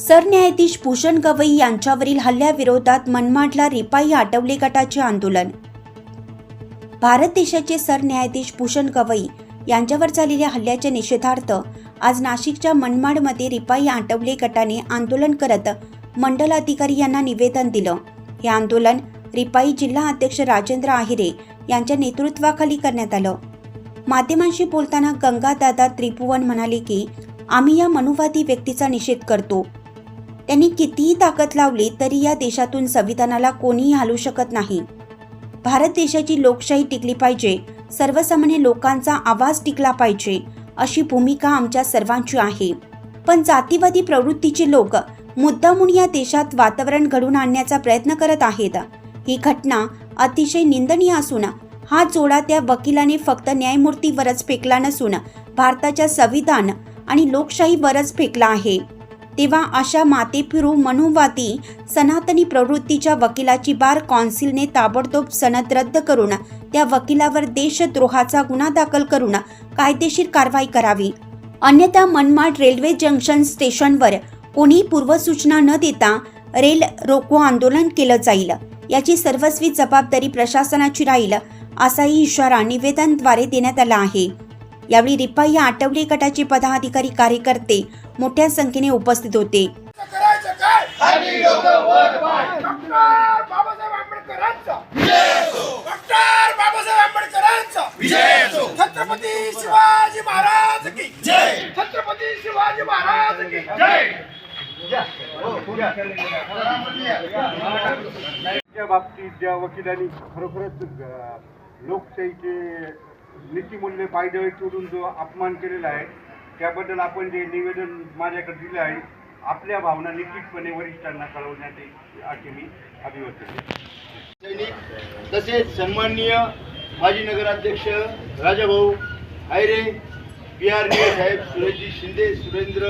सरन्यायाधीश भूषण गवई यांच्यावरील हल्ल्याविरोधात मनमाडला रिपाई आटवले गटाचे आंदोलन. भारत देशाचे सरन्यायाधीश भूषण गवई यांच्यावर झालेल्या हल्ल्याच्या निषेधार्थ आज नाशिकच्या मनमाडमध्ये रिपाई आटवले गटाने आंदोलन करत मंडल अधिकारी यांना निवेदन दिलं. हे आंदोलन रिपाई जिल्हा अध्यक्ष राजेंद्र आहिरे यांच्या नेतृत्वाखाली करण्यात आलं. माध्यमांशी बोलताना गंगादादा त्रिभुवन म्हणाले की आम्ही या मनुवादी व्यक्तीचा निषेध करतो. त्यांनी कितीही ताकद लावली तरी या देशातून संविधानाला कोणीही हलू शकत नाही. भारत देशाची लोकशाही टिकली पाहिजे सर्वसामान्य लोकांचा आवाज टिकला पाहिजे अशी भूमिका आमच्या सर्वांची आहे. पण जातीवादी प्रवृत्तीचे लोक मुद्दामून या देशात वातावरण घडवून आणण्याचा प्रयत्न करत आहेत. ही घटना अतिशय निंदनीय असून हा जोडा त्या वकिलाने फक्त न्यायमूर्तीवरच फेकला नसून भारताच्या संविधान आणि लोकशाहीवरच फेकला आहे. तेव्हा अशा मातेफिरू मनुवादी सनातनी प्रवृत्तीच्या वकिलाची बार कौन्सिलने ताबडतोब सनद रद्द करून त्या वकिलावर देशद्रोहाचा गुन्हा दाखल करून कायदेशीर कारवाई करावी. अन्यथा मनमाड रेल्वे जंक्शन स्टेशनवर कोणी पूर्वसूचना न देता रेल रोको आंदोलन केलं जाईल. याची सर्वस्वी जबाबदारी प्रशासनाची राहील असाही इशारा निवेदनद्वारे देण्यात आला आहे. यावेळी रिपाई या आठवले गटाचे पदाधिकारी कार्यकर्ते मोठ्या संख्येने उपस्थित होते. करायचं काय डॉक्टर बाबासाहेब आंबेडकरांचा डॉक्टर बाबासाहेब आंबेडकरांचा छत्रपती शिवाजी महाराज की जय. छत्रपती शिवाजी महाराज की जय. त्या बाबतीत ज्या वकिलांनी खरोखरच लोकशाहीचे नीतिमूल्य पायदळ तोडून जो अपमान केलेला आहे त्याबद्दल आपण जे निवेदन माझ्याकडे दिलं आहे आपल्या भावना निश्चितपणे वरिष्ठांना कळवण्यात येईल असे मी अभिव्यक्त सैनिक तसेच सन्माननीय माजी नगराध्यक्ष राजाभाऊ आयरे पी आर साहेब सुरेशजी शिंदे सुरेंद्र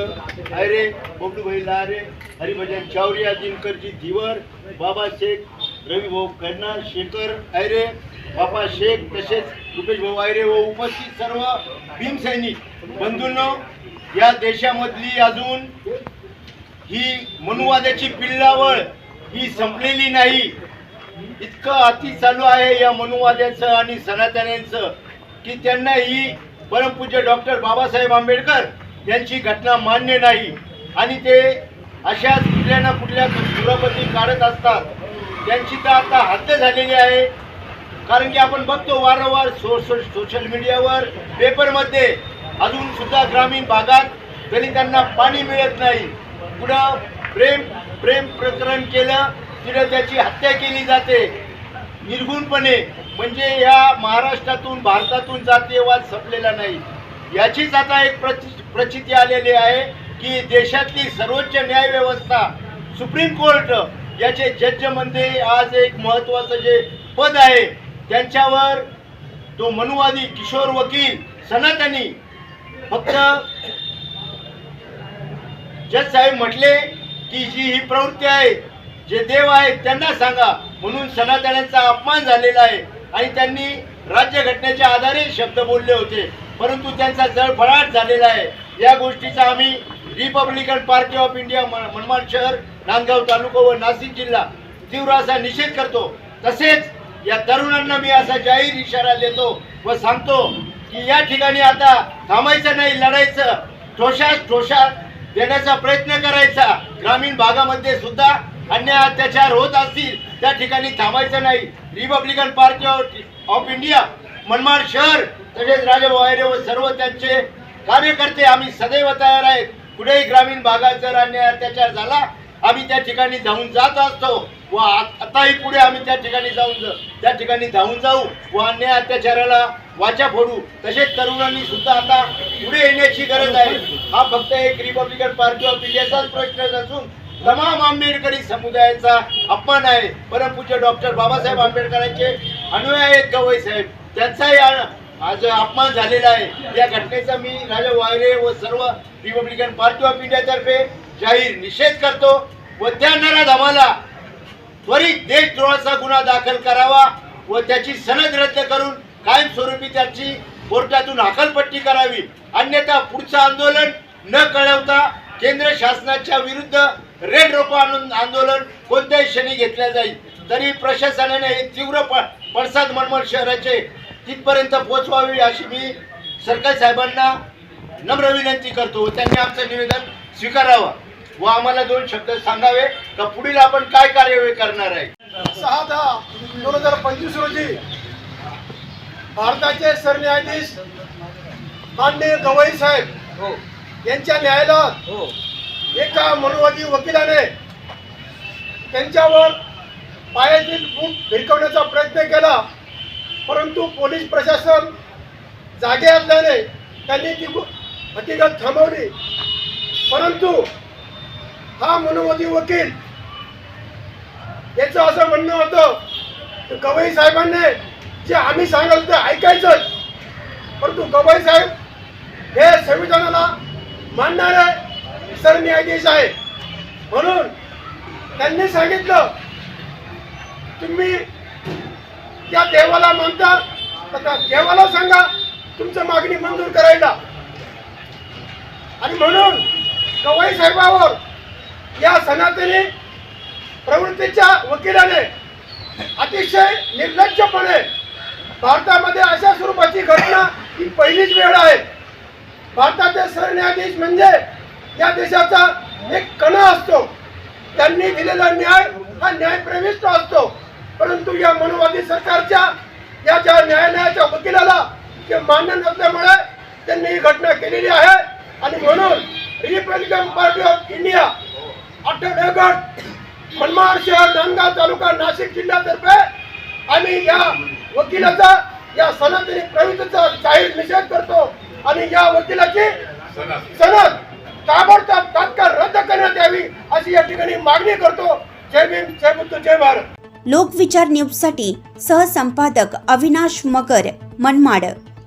आयरे बबलूभाई लहारे हरिभजन चावरिया दिनकरजी धीवर बाबा शेख रविभाऊ कर्ना शेखर आयरे बाबा शेख तसेच रुपेश भाऊ आयरे व उपस्थित सर्व भीमसैनिक बंधूंनो या देशामधली अजून ही मनुवादाची पिल्लावळ ही संपलेली नाही. इतकं अति चालू आहे या मनुवाद्याचं आणि सनातन्यांचं की त्यांना ही परमपूज्य डॉक्टर बाबासाहेब आंबेडकर यांची घटना मान्य नाही. आणि ते अशाच कुठल्या ना कुठल्या दुरापती काढत असतात. त्यांची तर आता हद्द झालेली आहे. कारण की आपण बघतो वारंवार सोशल सोशल मीडियावर पेपरमध्ये अजून सुद्धा ग्रामीण भागात दलितांना पाणी मिळत नाही पुढं प्रेम प्रेम प्रकरण केलं तिथं त्याची हत्या केली जाते. निर्गुणपणे म्हणजे या महाराष्ट्रातून भारतातून जातीयवाद संपलेला नाही. याचीच आता एक प्रचि प्रचिती आलेली आहे की देशातली सर्वोच्च न्याय व्यवस्था सुप्रीम कोर्ट याचे जजमध्ये म्हणजे आज एक महत्त्वाचं जे पद आहे त्यांच्यावर तो मनुवादी किशोर वकील सनातनी फक्त जज साहेब म्हटले की जी ही प्रवृत्ती आहे जे देव आहेत त्यांना सांगा. म्हणून सनातन्यांचा अपमान झालेला आहे. आणि त्यांनी राज्यघटनेच्या आधारे शब्द बोलले होते. परंतु त्यांचा जळफळाट झालेला आहे. या गोष्टीचा आम्ही Republican Party of India Manmad शहर नांदगाव तालुका व नाशिक जिल्हा तीव्र असा निषेध करतो. तसेच या तरुणांना मी असा जाहीर इशारा देतो व सांगतो की या ठिकाणी आता थांबायचं नाही लढायचं. ठोशास ठोशा देण्याचा प्रयत्न करायचा. ग्रामीण भागामध्ये सुद्धा अन्याय अत्याचार होत असतील त्या ठिकाणी थांबायचं नाही. Republican Party of India Manmad शहर तसेच राजाभाऊ व सर्व त्यांचे कार्यकर्ते आम्ही सदैव तयार आहेत. कुठेही ग्रामीण भागात जर अन्याय अत्याचार झाला आम्ही त्या ठिकाणी जाऊन जात असतो. व आताही पुढे आम्ही त्या ठिकाणी जाऊन जाऊ त्या ठिकाणी धावून जाऊ व अन्याय अत्याचाराला वाचा फोडू. तसेच तरुणांनी सुद्धा आता पुढे येण्याची गरज आहे. हा फक्त एक रिपब्लिकन पार्टी ऑफ इंडियाचाच प्रश्न नसून तमाम आंबेडकरी समुदायाचा अपमान आहे. परमपूज्य डॉक्टर बाबासाहेब आंबेडकरांचे अनुयायी आहेत गवई साहेब. त्यांचाही आ- आज अपमान झालेला आहे. या घटनेचा मी राजा वायरे व सर्व रिपब्लिकन पार्टी ऑफ इंडियातर्फे जाहीर निषेध करतो. व त्या नराधमाला त्वरित देशद्रोहाचा गुन्हा दाखल करावा व त्याची सनद रद्द करून कायमस्वरूपी त्याची कोर्टातून हकालपट्टी करावी. अन्यथा पुढचं आंदोलन न कळवता केंद्र शासनाच्या विरुद्ध रेड रोको आणून आंदोलन कोणत्याही क्षणी घेतल्या जाईल. तरी प्रशासनाने हे तीव्र प पडसाद मनमोहन शहराचे तिथपर्यंत पोहोचवावी अशी मी सरकार साहेबांना नम्र विनंती करतो. त्यांनी आमचं निवेदन स्वीकारावं. व आम्हाला दोन शब्द सांगावे का पुढील आपण काय कार्यवाही करणार आहे? सहा दहा दोन हजार पंचवीस रोजी भारताचे सरन्यायाधीश माननीय गवई साहेब यांच्या न्यायालयात एका मनोवादी वकिलाने त्यांच्यावर पायातील बूट भिरकवण्याचा प्रयत्न केला. परंतु पोलीस प्रशासन जागे असल्याने त्यांनी ती हकीकत थांबवली. परंतु हा मनोवादी वकील. याचं असं म्हणणं होतं कवई गवई साहेबांनी जे आम्ही सांगाल ते ऐकायचं परंतु गवई साहेब हे संविधानाला मानणारे सरन्यायाधीश आहे म्हणून त्यांनी सांगितलं तुम्ही त्या देवाला मानता तर त्या देवाला सांगा तुमचं मागणी मंजूर करायला. आणि म्हणून गवई साहेबावर या सनातनी प्रवृत्तीच्या वकिलाने अतिशय निर्लज्जपणे भारतामध्ये अशा स्वरूपाची घटना ही पहिलीच वेळ आहे. भारताचे सरन्यायाधीश म्हणजे या देशाचा एक कणा असतो. त्यांनी दिलेला न्याय हा न्यायप्रविष्ट असतो. परंतु या मनोवादी सरकारच्या या ज्या न्यायालयाच्या वकिलाला ते मान्य नसल्यामुळे त्यांनी ही घटना केलेली आहे. आणि म्हणून रिपब्लिकन पार्टी ऑफ इंडिया आठवडेगड मनमाड शहर नांदगाव तालुका नाशिक जिल्ह्यातर्फे आम्ही या वकिलाचा या सनातनी प्रवृत्तीचा जाहीर निषेध करतो आणि या वकिलाची सनद ताबडतोब तात्काळ रद्द करण्यात यावी अशी या ठिकाणी मागणी करतो. जय भीम जय बुद्ध जय भारत. लोकविचार न्यूजसाठी सहसंपादक अविनाश मगर मनमाड.